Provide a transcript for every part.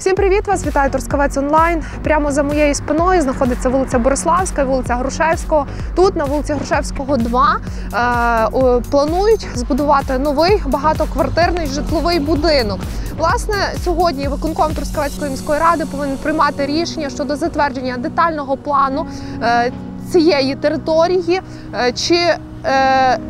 Всім привіт! Вас вітає Трускавець онлайн. Прямо за моєю спиною знаходиться вулиця Бориславська, і вулиця Грушевського. Тут на вулиці Грушевського 2 е, планують збудувати новий багатоквартирний житловий будинок. Власне, сьогодні виконком Трускавецької міської ради повинен приймати рішення щодо затвердження детального плану е, цієї території. Е, чи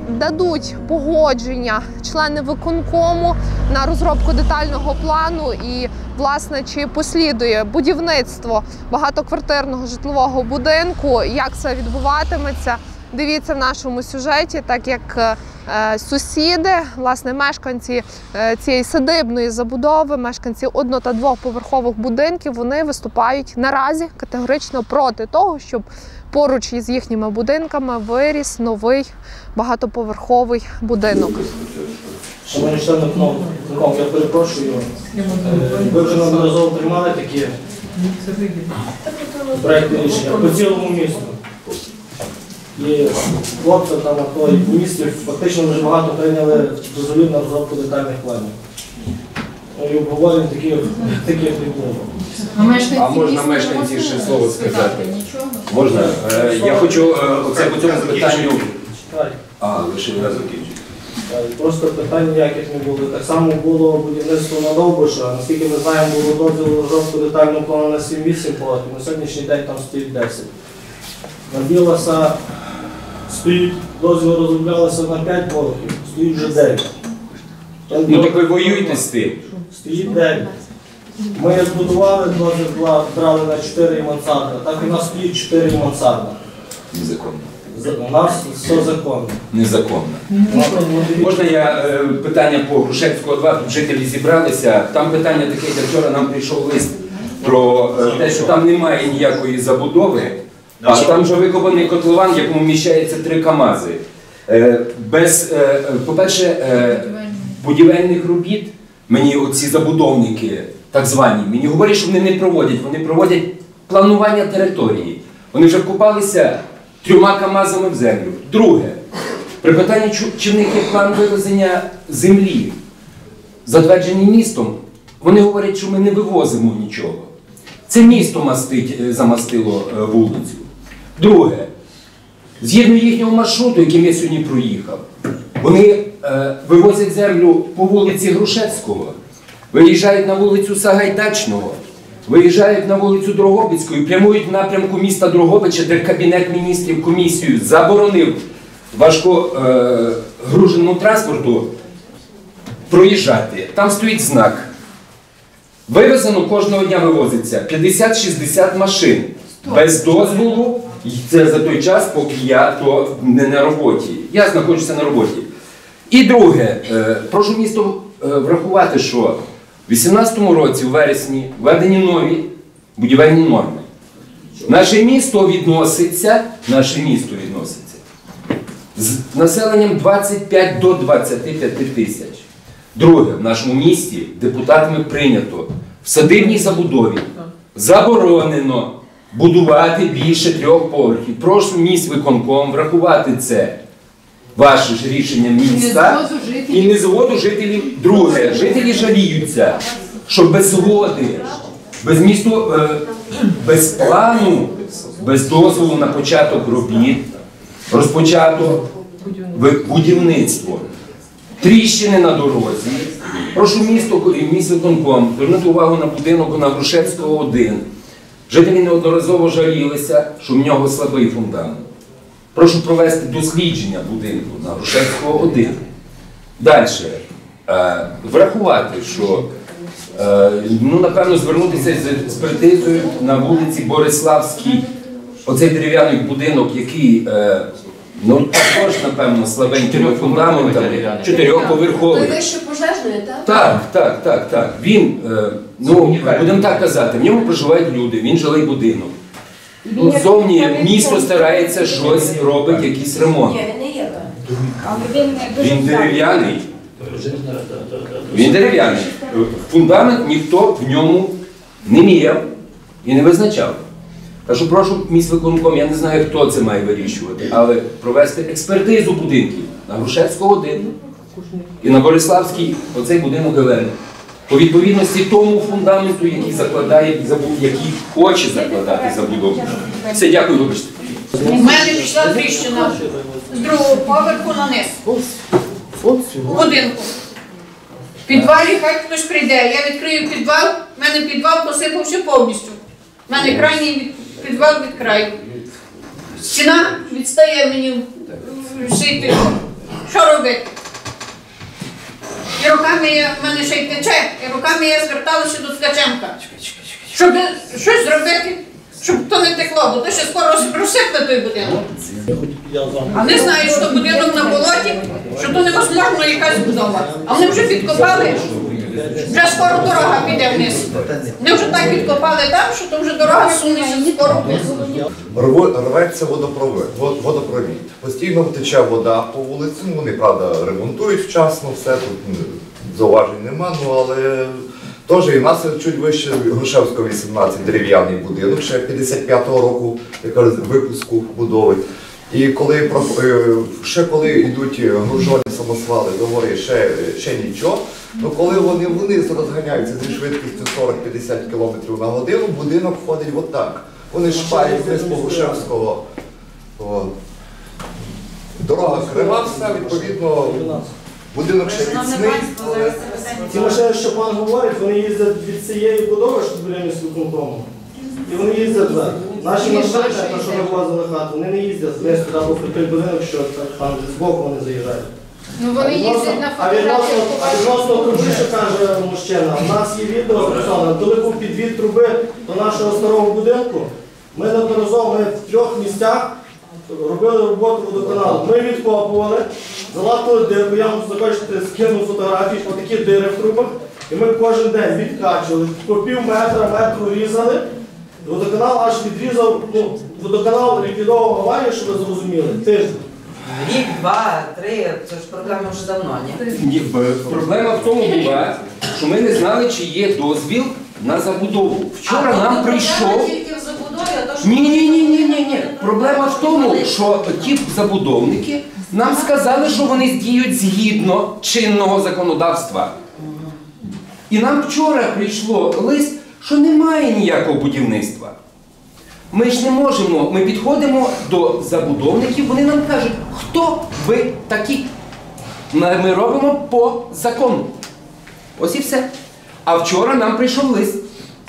дадуть погодження члени виконкому на розробку детального плану і власне чи послідує будівництво багатоквартирного житлового будинку, як це відбуватиметься. Дивіться в нашому сюжеті, так як е, сусіди, власне, мешканці е, цієї садибної забудови, мешканці одно- та двоповерхових будинків, вони виступають наразі категорично проти того, щоб поруч із їхніми будинками виріс новий багатоповерховий будинок. Шановні члени виконкому, я перепрошую. Е, Ви вже неодноразово приймали такі проєктні рішення по цілому місту. І хлопці там АТО і по місті фактично вже багато прийняли дозволів на розробку детальних планів. Ну, І обговорень таких, таких не було. А можна мешканці ще слово сказати? Можна? Е, Я хочу е, оце по цьому питанню. А, лише раз закінчити. Е, Просто питань ніяких не було. Так само було будівництво на Довбуша. Наскільки ми знаємо, було дозвіл розробку детального плану на 7-8 поверхів. На сьогоднішній день там стоїть 10. На Білоса стоїть, дозвіл розроблялося на 5 поверхів, стоїть вже 9. Там Ну так ви воюєте з тим. Стоїть 9. Ми збудували дозвіл, брали на 4 мансарда, так і у нас стоїть 4 мансарда. Незаконно. У нас все законно. Незаконно. Можна я е, питання по Грушевського 2, тут жителі зібралися. Там питання таке, як вчора нам прийшов лист про е, те, що там немає ніякої забудови, а там вже викопаний котлован, в якому вміщається три КАМАЗи. Е, Без, е, по-перше, е, будівельних робіт, мені оці забудовники, так звані, мені говорять, що вони не проводять. Вони проводять планування території. Вони вже вкопалися трьома КАМАЗами в землю. Друге, при питанні, чи в них є план вивезення землі, затверджений містом, вони говорять, що ми не вивозимо нічого. Це місто мастить, е, замастило е, вулицю. Друге, згідно їхнього маршруту, яким я сьогодні проїхав, вони е, вивозять землю по вулиці Грушевського, виїжджають на вулицю Сагайдачного, виїжджають на вулицю Дрогобицьку і прямують в напрямку міста Дрогобича, де Кабінет міністрів комісію заборонив важкогруженому транспорту проїжджати. Там стоїть знак. Вивезено кожного дня вивозиться 50-60 машин без дозволу. І це за той час, поки я то не на роботі. Я знаходжуся на роботі. І друге, е, прошу місто е, врахувати, що в 2018 році, у вересні, введені нові будівельні норми. Наше місто відноситься, наше місто відноситься з населенням 25 до 25 тисяч. Друге, в нашому місті депутатами прийнято в садибній забудові заборонено будувати більше трьох поверхів. Прошу міст виконком врахувати це. Ваше ж рішення міста і не згоду жителів. Друге, жителі жаліються, що без згоди, без місту, е, без плану, без дозволу на початок робіт, розпочато будівництво. Тріщини на дорозі. Прошу місто і міськвиконком звернути увагу на будинок на Грушевського 1. Жителі неодноразово жалілися, що в нього слабий фундамент. Прошу провести дослідження будинку на Грушевського 1. Далі. Е, врахувати, що е, ну, напевно звернутися з експертизою на вулиці Бориславській. Оцей дерев'яний будинок, який е, ну, також, напевно, слабенькими фундаментами, чотирьохповерховий. Той вище пожежної, так? Так, так, так, так. Він, ну, будемо так казати, в ньому проживають люди, він жилий будинок. Ну, зовні місто старається щось робить, якийсь ремонт. Він дерев'яний. Він дерев'яний. Фундамент ніхто в ньому не міряв і не визначав. Так що прошу міськвиконком, я не знаю, хто це має вирішувати, але провести експертизу будинків на Грушевського 1 і на Бориславській оцей будинок Гелени. По відповідності тому фундаменту, який закладає, який хоче закладати забудову. Все, дякую, вибачте. У мене пішла тріщина з другого поверху на низ. У будинку. В підвалі хай хтось прийде. Я відкрию підвал, в мене підвал посипався повністю. У мене крайній підвал від краю. Стіна відстає мені шити. Що робити? І руками я, в мене ще й тече, і руками я зверталася до Ткаченка. Щоб щось зробити, щоб то не текло, бо то ще скоро розсипне той будинок. А не знають, що будинок на болоті, що то невозможно якась будова. А вони вже підкопали, вже скоро дорога піде вниз. Вони вже так підкопали там, що то вже дорога сунеться скоро вниз. Рветься водопровід, водопровід. Постійно тече вода по вулиці. Ну, вони, правда, ремонтують вчасно, все тут зауважень нема, ну але теж і в нас чуть вище Грушевського 18 дерев'яний будинок, ще 55-го року, яка випуску будови. І коли е, ще коли йдуть гружоні самосвали, говорять, ще, ще нічого. Ну коли вони вниз розганяються зі швидкістю 40-50 км на годину, будинок ходить отак. Вони шпають вниз по Грушевського. Дорога крива, все, відповідно, будинок ще міцний. але- Ті машини, що пан говорить, вони їздять від цієї будови, що біля міськвиконкому. І вони їздять. Наші машини, те, що ми влазили в хату, вони не їздять вниз туди, бо той будинок, що там збоку вони заїжджають. Ну вони їздять на А відносно, а відносно труби, що каже мужчина, у нас є відео записане, коли був підвід труби до нашого старого будинку, ми неодноразово ми в трьох місцях робили роботу водоканалу. Ми відкопували, залатили дирку, я вам захочете скину фотографії, отакі дири в трубах, і ми кожен день відкачували, по пів метра, метру різали. Водоканал аж відрізав, ну, водоканал ліквідовував аварію, щоб ви зрозуміли, тиждень. Рік, два, три, це ж проблема вже давно, ні? Ні, б- Проблема в тому була, що ми не знали, чи є дозвіл на забудову. Вчора нам прийшов. Тільки в забудові, а то що... Ні, ні, ні, ні, ні, ні. Проблема в тому, що ті забудовники нам сказали, що вони діють згідно чинного законодавства. І нам вчора прийшло лист, що немає ніякого будівництва. Ми ж не можемо, ми підходимо до забудовників, вони нам кажуть, хто ви такі. Ми робимо по закону. Ось і все. А вчора нам прийшов лист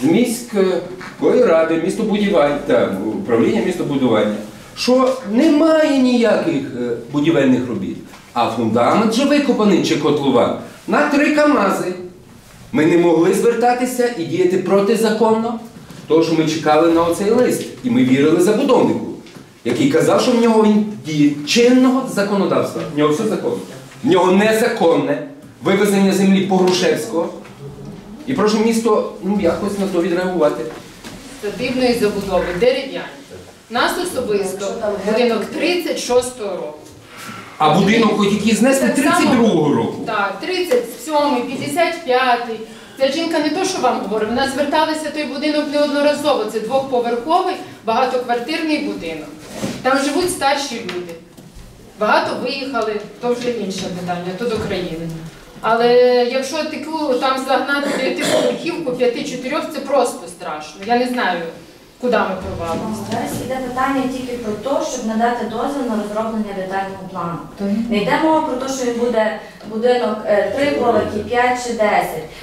з міської ради, містобудівання та управління містобудування, що немає ніяких е, будівельних робіт. А фундамент же викопаний чи котлова на три КАМАЗи. Ми не могли звертатися і діяти протизаконно, тому що ми чекали на оцей лист. І ми вірили забудовнику, який казав, що в нього він діє чинного законодавства. В нього все законно. В нього незаконне вивезення землі по Грушевського. І прошу місто ну, якось на то відреагувати. Садибної забудови дерев'яні. Нас особисто будинок 36-го року. А будинок, хоч який знесли Так само- 32-го року. Так, 37-й, 55-й. Ця жінка не то, що вам говорить, вона зверталася той будинок неодноразово. Це двохповерховий, багатоквартирний будинок. Там живуть старші люди. Багато виїхали, то вже інше питання, то до країни. Але якщо таку там загнати дев'ятиповерхівку, п'яти-чотирьох, це просто страшно. Я не знаю, куди ми провалимося. Зараз йде питання тільки про те, щоб надати дозвіл на розроблення детального плану. Не йде мова про те, що він буде будинок 3 поверхи, 5 чи 10.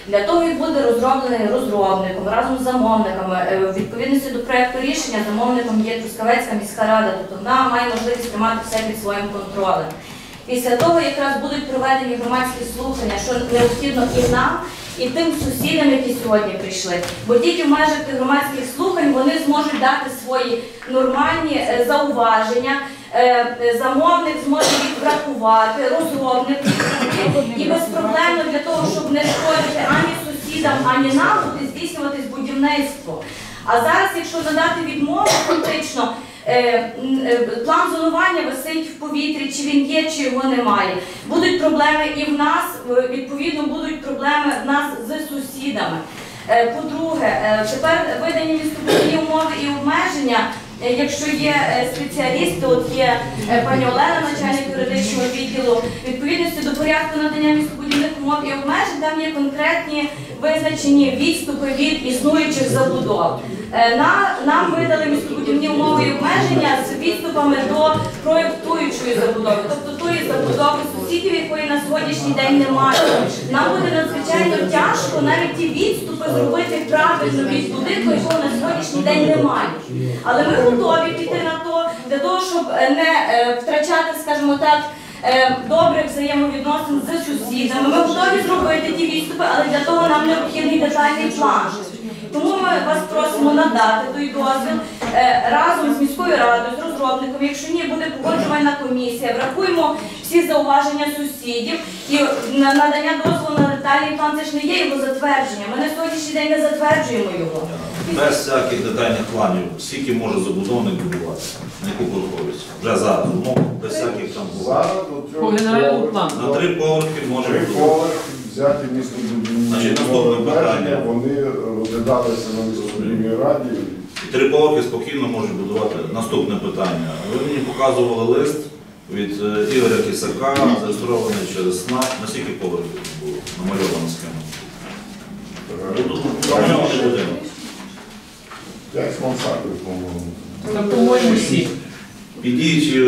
Для того він буде розроблений розробником разом з замовниками. Е, В відповідності до проекту рішення замовником є Трускавецька міська рада, тобто вона має можливість тримати все під своїм контролем. Після того якраз будуть проведені громадські слухання, що необхідно і нам, і тим сусідам, які сьогодні прийшли. Бо тільки в межах громадських слухань вони зможуть дати свої нормальні е, зауваження. е, е, Замовник зможе їх врахувати, розробник і безпроблемно для того, щоб не шкодити ані сусідам, ані нам, здійснюватись будівництво. А зараз, якщо надати відмову, фактично план зонування висить в повітрі, чи він є, чи його немає. Будуть проблеми і в нас, е, відповідно, будуть проблеми в нас з сусідами. Е, По-друге, е, тепер видані містобудівні умови і обмеження е, якщо є е, спеціалісти, от є е, пані Олена, начальник юридичного відділу, відповідності до порядку надання містобудівних умов і обмежень, там є конкретні визначені відступи від існуючих забудов. Е, На, нам видали містобудівні умови і обмеження з відступами до проєктуючої забудови, тобто тої забудови сусідів, якої на сьогоднішній день немає. Нам буде надзвичайно тяжко навіть ті відступи зробити правильно від будинку, якого на сьогоднішній день немає. Але ми готові піти на то для того, щоб е, не е, втрачати, скажімо так. Добрих взаємовідносин з сусідами. Ми готові зробити ті відступи, але для того нам необхідний детальний план. Тому ми вас просимо надати той дозвіл е, разом з міською радою, з розробником. Якщо ні, буде погоджувальна комісія. Врахуємо всі зауваження сусідів і надання дозволу на детальний план. Це ж не є його затвердження. Ми на сьогоднішній день не затверджуємо його. Без всяких детальних планів, скільки може забудовник будуватися, на яку поверховість. Вже зараз, ну, без всяких там буває. Зараз По генеральному плану. На три поверхи може Три будувати. поверхи взяти містобудівні Значить, наступне обмеження, питання. вони розглядалися на містобудівній раді. Три поверхи спокійно може будувати. Наступне питання. Ви мені показували лист від е, Ігоря Кисака, зареєстрований через СНАП. На скільки поверхів було намальована схема? П'ять з мансардою, по-моєму. По-моєму, всі. Підіть, е,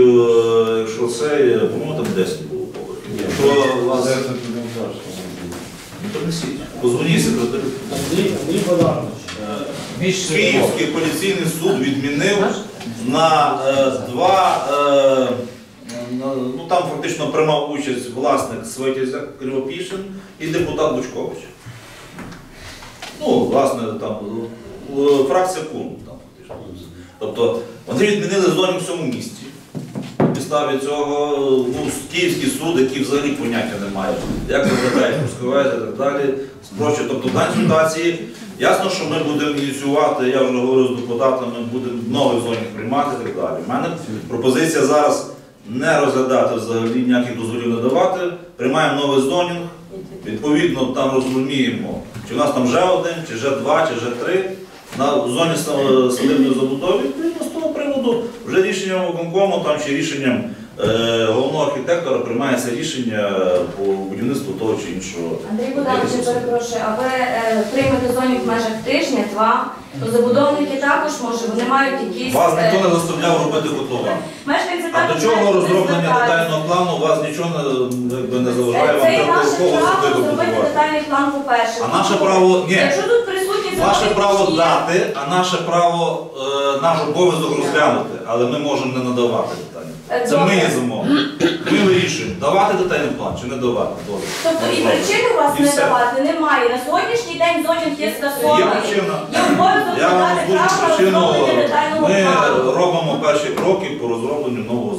якщо це, по-моєму, там 10 було поверхів. Якщо у вас... Десять один теж, по-моєму. Ну, то несіть. Позвоніть секретарю. Андрій, Андрій Богданович, е, Київський поліційний суд відмінив на е, два. Е, на- ну там фактично приймав участь власник Светізя Кривопішин і депутат Бучкович. Ну, власне, там е, фракція. Там, фактично. Тобто вони відмінили зону в всьому місті. Підставі цього ну, Київський суд, який взагалі поняття не має, як виглядає Московець і так далі, спрощує. Тобто в даній ситуації ясно, що ми будемо ініціювати, я вже говорю з депутатами, будемо новий зоні приймати і так далі. У мене пропозиція зараз не розглядати взагалі ніяких дозволів не давати. Приймаємо новий зонінг, відповідно там розуміємо, чи в нас там вже один, чи вже два, чи вже три. На зоні садибної забудови, відповідно, з того приводу вже рішенням виконкому там, чи рішенням е, головного архітектора приймається рішення по будівництву того чи іншого. Андрій Богданович, я перепрошую, а ви е, приймете зоні в межах тижня, два, то забудовники також може, вони мають якісь. Вас е, ніхто не заставляв робити. Мешканці А також до чого мають розроблення звертатися. детального плану, у вас нічого не, якби, не заважає, вам Це є наше право зробити детальний план по-перше. А наше право, ні, Якщо тут ваше право дати, а наше право, е, наш обов'язок розглянути, але ми можемо не надавати детальний Е. Це ми є замовник. Ми вирішуємо, давати детальний план чи не давати. Добре. Тобто і Добре. причини у вас І не все. давати немає. На сьогоднішній день зонінг є Є скасований. причина. Є обов'язок Я вам надати озвучу право причину. розроблення детального Ми плану. робимо перші кроки по розробленню нового